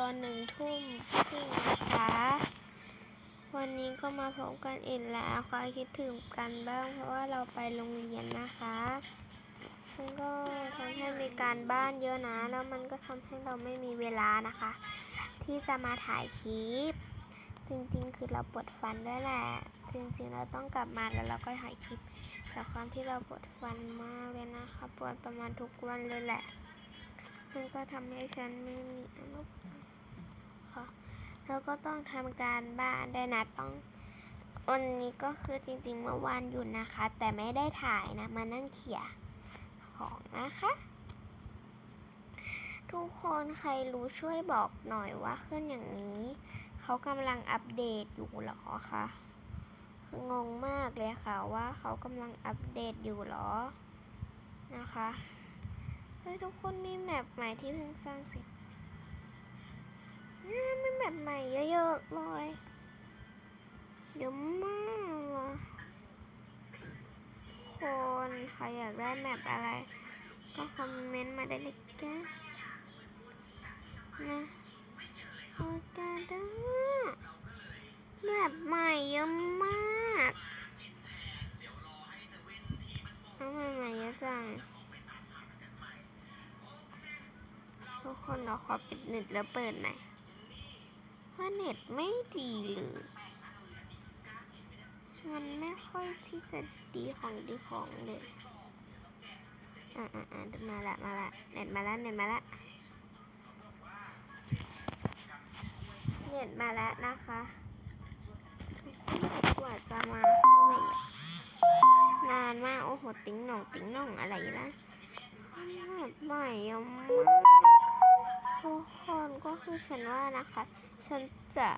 ตอนหนึ่งทุ่มครึ่งนะคะวันนี้ก็มาพบกันอีกแล้วคอยคิดถึงกันบ้าง เพราะว่าเราไปโรงเรียนนะคะมันก็ทำให้มีการบ้านเยอะนะ แล้วมันก็ทำให้เราไม่มีเวลานะคะ ที่จะมาถ่ายคลิป จริงๆ คือเราปวดฟันด้วยแหละ จริงๆ เราต้องกลับมาแล้วเราก็ถ่ายคลิปจากความที่เราปวดฟันมากเลยนะคะปวดประมาณทุกวันเลยแหละ มันก็ทำให้ฉันไม่มีอารมณ์ แล้วก็ต้องทำการบ้านได้นะต้องวันนี้ก็คือจริงๆเมื่อวานหยุดนะคะ แต่ไม่ได้ถ่ายนะ มานั่งเขี่ยของนะคะ ทุกคนใครรู้ช่วยบอกหน่อยว่าขึ้นอย่างนี้ เขากำลังอัปเดตอยู่หรอคะคืองงมากเลยค่ะว่าเขากำลังอัปเดตอยู่หรอนะคะเฮ้ยทุกคนมีแมปใหม่ที่เพิ่งสร้างเสร็จ เนี่ยมีแมปใหม่เยอะๆเลยเยอะมากเลยคนใครอยากได้แมปอะไร ก็คอมเมนต์มาได้เลยแกนะโอกาดาแบบใหม่เยอะมากทำไมใหม่เยอะจังทุกคนเราขอปิดเน็ตแล้วเปิดหน่อย เพราเน็ตไม่ดีเลยมันไม่ค่อยที่จะดีของดีของเลย อ่าอ่าอ่ามาละมาละเน็ตมาละเน็ตมาละเน็ตมาแล้วนะคะกว่าจะมาเท่าไม่นานมาก โอ้โห ติ้งหน่อง ติ้งหน่องอะไรนะแบบใหม่ยอะมาก ทุกคนก็คือฉันว่านะคะ ฉันจะ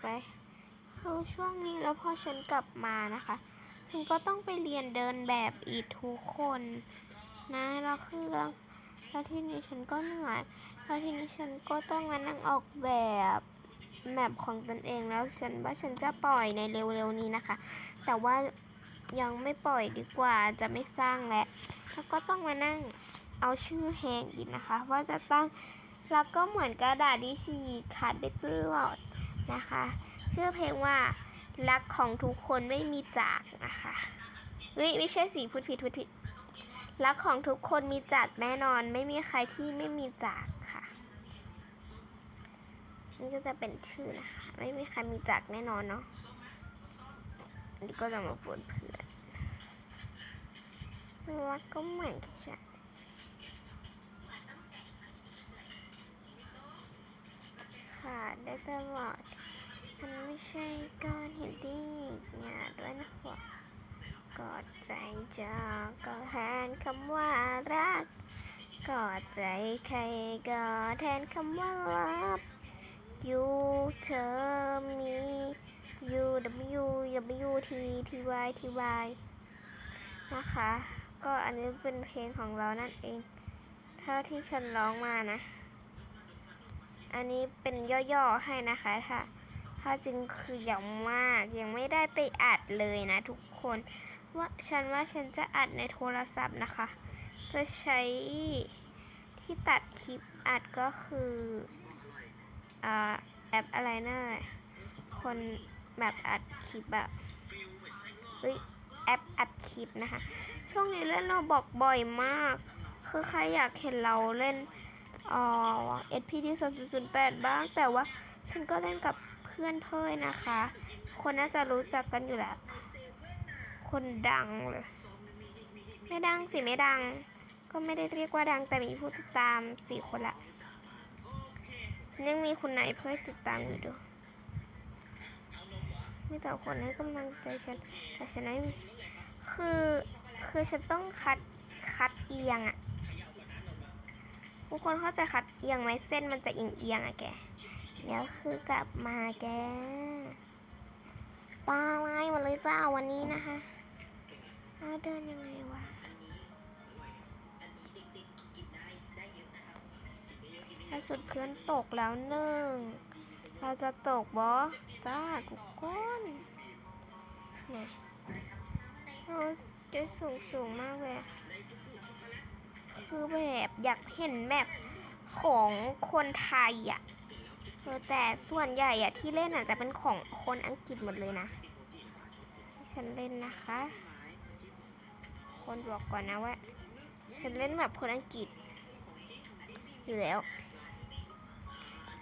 ไปคือช่วงนี้แล้วพอฉันกลับมานะคะ ฉันก็ต้องไปเรียนเดินแบบอีกทุกคนนะแล้วคือแล้วที่นี้ฉันก็เหนื่อยแล้วทีนี้ฉันก็ต้องมานั่งออกแบบแมปของตนเองแล้วฉันว่าฉันจะปล่อยในเร็วๆนี้นะคะ แต่ว่ายังไม่ปล่อยดีกว่าจะไม่สร้างแล้วแล้วก็ต้องมานั่ง เอาชื่อแฮงอีกนะคะ ว่าจะตั้งแล้วก็เหมือนกระดาษที่ฉีกขาดได้ตลอดนะคะ ชื่อเพลงว่ารักของทุกคนไม่มีจากนะคะเฮ้ยไม่ใช่สีพูดผิดพูดผิดรักของทุกคนมีจากแน่นอน ไม่มีใครที่ไม่มีจากค่ะ นี่ก็จะเป็นชื่อนะคะ ไม่มีใครมีจากแน่นอนเนาะอันนี้ก็จะมาปวนเพื่อนรักก็เหมือนกัน ตลอด มันไม่ใช่ก้อนหินที่หยาดด้วยนะพวกอดใจจากก็แทนคำว่ารัก กอดใจใครก็แทนคำว่ารักอยู่เธอมี U W W T T Y T Y นะคะ ก็อันนี้เป็นเพลงของเรานั่นเอง เท่าที่ฉันร้องมานะ อันนี้เป็นย่อๆให้นะคะถ้าถ้าจริงคือยังมากยังไม่ได้ไปอัดเลยนะทุกคนว่าฉันว่าฉันจะอัดในโทรศัพท์นะคะ จะใช้ที่ตัดคลิปอัดก็คืออ่แอปอะไรนะคนแบบอัดคลิปแบบเฮ้ยแอปอัดคลิปนะคะ ช่วงนี้เล่นเราบอกบ่อยมาก คือใครอยากเห็นเราเล่น อ๋อ SPD 3.08 บ้าง แต่ว่าฉันก็เล่นกับเพื่อนเพื่อนนะคะ คนน่าจะรู้จักกันอยู่แล้ว คนดังเลย ไม่ดังสิไม่ดัง ก็ไม่ได้เรียกว่าดังแต่มีผู้ติดตามสี่คนละ ฉันยังมีคุณไหนเพื่อติดตามอยู่ด้วยมีแต่คนให้กำลังใจฉันแต่ฉันไม่มีคือ คือฉันต้องคัด คัดเอียงอะ ทุกคนเข้าใจคัดเอียงไหมเส้นมันจะเอียงเอียงอะแกเดี๋ยวคือกลับมาแกตาลายหมดเลยจ้าวันนี้นะคะเอาเดินยังไงวะล่าสุดเพื่อนตกแล้วหนึ่ง เราจะตกบอจ้ากุกก้นนะเราจะสูงสูงมากเลยอะ คือแบบอยากเห็นแบบของคนไทยอะแต่ส่วนใหญ่อะที่เล่นอะจะเป็นของคนอังกฤษหมดเลยนะที่ฉันเล่นนะคะ คนบอกก่อนนะว่าฉันเล่นแบบคนอังกฤษ อยู่แล้ว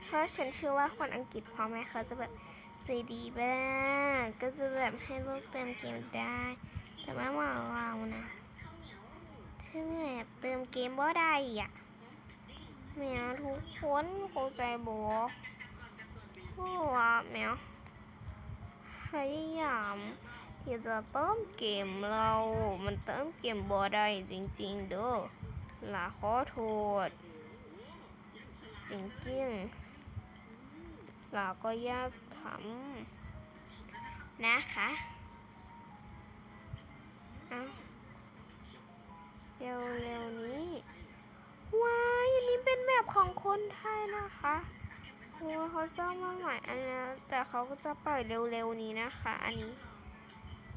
เพราะฉันเชื่อว่าคนอังกฤษพ่อแม่เขาจะแบบใจดีบ้างก็จะแบบให้ลูกเติมเกมได้ แต่ว่าว่าเรานะ ฉันแบบเติมเกมบ่ได้อะแมวทุกคนเข้าใจบ่เพราะว่าแมวพยายามอยากจะเติมเกมเรา มันเติมเกมบ่ได้จริง ๆ เด้อลาขอโทษ จริงๆเราก็ยากทำนะคะเอา เร็วๆนี้ว้ายอันนี้เป็นแบบของคนไทยนะคะโอ้เขาสร้างมาใหม่อันนี้แต่เขาก็จะปล่อยเร็วๆนี้นะคะ อันนี้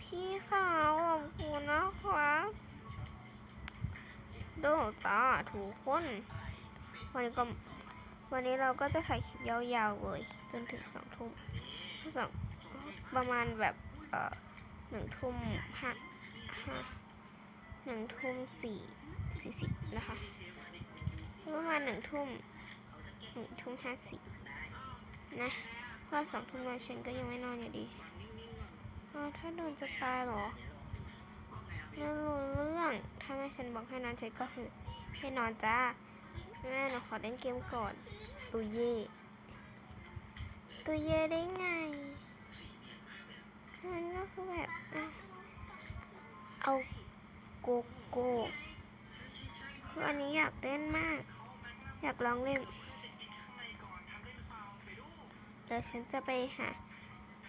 พี่ขาวขอบคุณนะคะดูตาทุกคน วันนี้ก็วันนี้เราก็จะถ่ายคลิปยาวๆเลย จนถึงสองทุ่มสองประมาณแบบเอ่อหนึ่งทุ่มห้าห้า หนึ่งทุ่มสี่สี่สิบนะคะประมาณหนึ่งทุ่มหนึ่งทุ่มห้าสิบนะพราสองทุ่มแล้วฉันก็ยังไม่นอนอยู่ดีอ้าถ้าโดนจะตายเหรอไม่รู้เรื่องถ้าแม่ฉันบอกให้นอนฉันก็คือให้นอนจ้าแม่หนูขอเล่นเกมก่อนตุยเย่ตุยเย่ได้ไงมันก็คือแบบเอา โกโก้คืออันนี้อยากเล่นมาก อยากลองเล่นเดี๋ยวฉันจะไปหา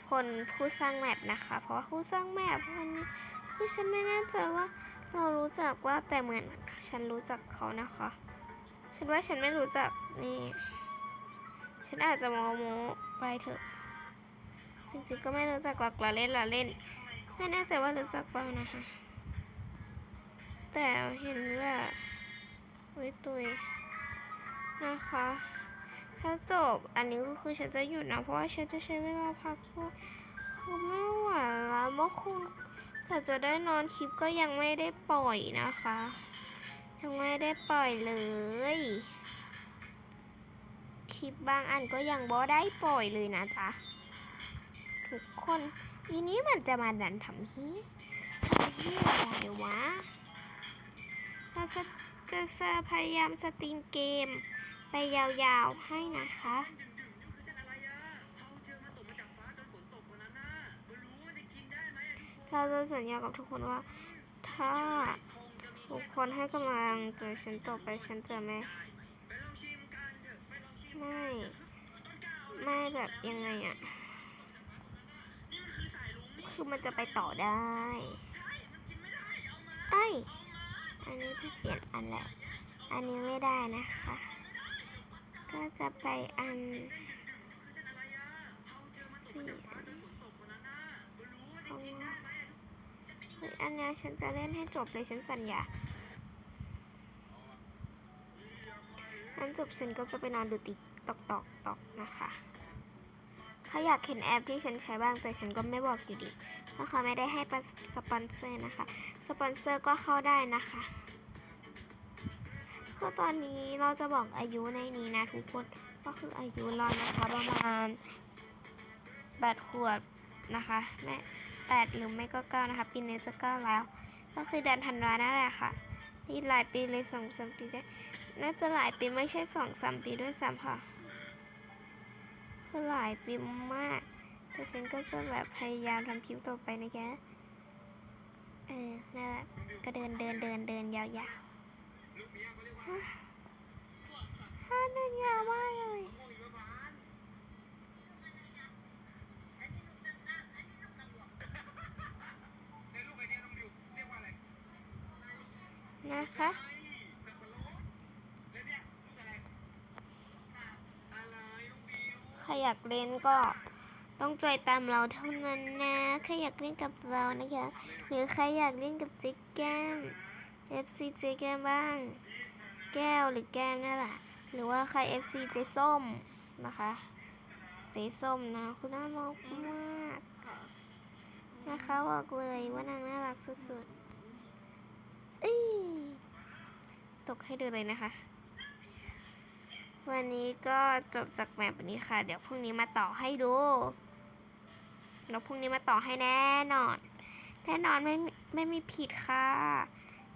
คนผู้สร้างแมปนะคะ เพราะว่าผู้สร้างแมปวันนี้คือฉันไม่แน่ใจว่าเรารู้จักว่าแต่เหมือนฉันรู้จักเขานะคะ ฉันว่าฉันไม่รู้จักนี่ ฉันอาจจะโมโมไปเถอะ จริงๆก็ไม่รู้จักหรอกละเล่นละเล่น ไม่แน่ใจว่ารู้จักเปล่านะคะ แต่เห็นว่าเว้ยตุยนะคะ ถ้าจบอันนี้ก็คือฉันจะหยุดนะ เพราะว่าฉันจะใช้เวลาพักเพราะคือไม่ไหวแล้วเมื่อคืนแต่จะได้นอนคลิปก็ยังไม่ได้ปล่อยนะคะ ยังไม่ได้ปล่อยเลย คลิปบางอันก็ยังบ่ได้ปล่อยเลยนะจ๊ะทุกคนทีนี้มันจะมาดันทำฮีทำฮีอะไรวะ เราจะจะจะพยายามสตรีมเกม ไปยาวๆให้นะคะ เราจะสัญญากับทุกคนว่า ถ้าทุกคนให้กำลังใจฉันต่อไปฉันจะไม่ไม่ไม่แบบยังไงอะคือมันจะไปต่อได้ เอ้ย อันนี้จะเปลี่ยนอันแล้ว อันนี้ไม่ได้นะคะ ก็จะไปอันสี่อันเอาเฮ้ยอันเนี้ยฉันจะเล่นให้จบเลยฉันสัญญาอันจบฉันก็จะไปนอนดูติ๊กตอกตอกตอกนะคะ เขาอยากเห็นแอปที่ฉันใช้บ้างแต่ฉันก็ไม่บอกอยู่ดีเพราะเขาไม่ได้ให้สปอนเซอร์นะคะ สปอนเซอร์ก็เข้าได้นะคะคือตอนนี้เราจะบอกอายุในนี้นะทุกคน ก็คืออายุเรานะคะประมาณแปดขวบนะคะแม่แปดหรือไม่ก็เก้านะคะ ปีนี้จะเก้าแล้ว ก็คือเดือนธันวานั่นแหละค่ะนี่หลายปีเลยสองสามปีได้น่าจะหลายปีไม่ใช่สองสามปีด้วยซ้ำค่ะ คือหลายปีมาก แต่ฉันก็จะแบบพยายามทำคลิปต่อไปนะแกเออนั่นแหละก็เดินเดินเดินเดินยาวๆฮะฮะเดินยาวมากเลยนะคะ ครอยากเล่นก็ต้องจอยตามเราเท่านั้นนะใครอยากเล่นกับเรานะคะ หรือใครอยากเล่นกับจิ๊กแก้ม FC เจ๊แก้มบ้าง แก้วหรือแก้มนั่นแหละ หรือว่าใคร FC เจส้มนะคะเจส้มนะคุณน่ารักมากนะคะบอกเลยว่านางน่ารักสุดๆตกให้ดูเลยนะคะ วันนี้ก็จบจากแบบนี้ค่ะ เดี๋ยวพรุ่งนี้มาต่อให้ดูแล้วพรุ่งนี้มาต่อให้แน่นอน แน่นอนไม่ไม่มีผิดค่ะ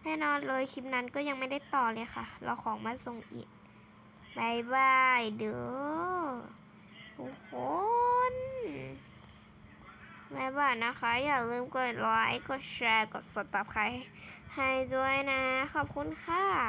แน่นอนเลยคลิปนั้นก็ยังไม่ได้ต่อเลยค่ะ เราของมาส่งอีกบายบายเด้อทุกคนบายบายนะคะ อย่าลืมกดไลค์ กดแชร์ กด subscribe ให้ด้วยนะ ขอบคุณค่ะ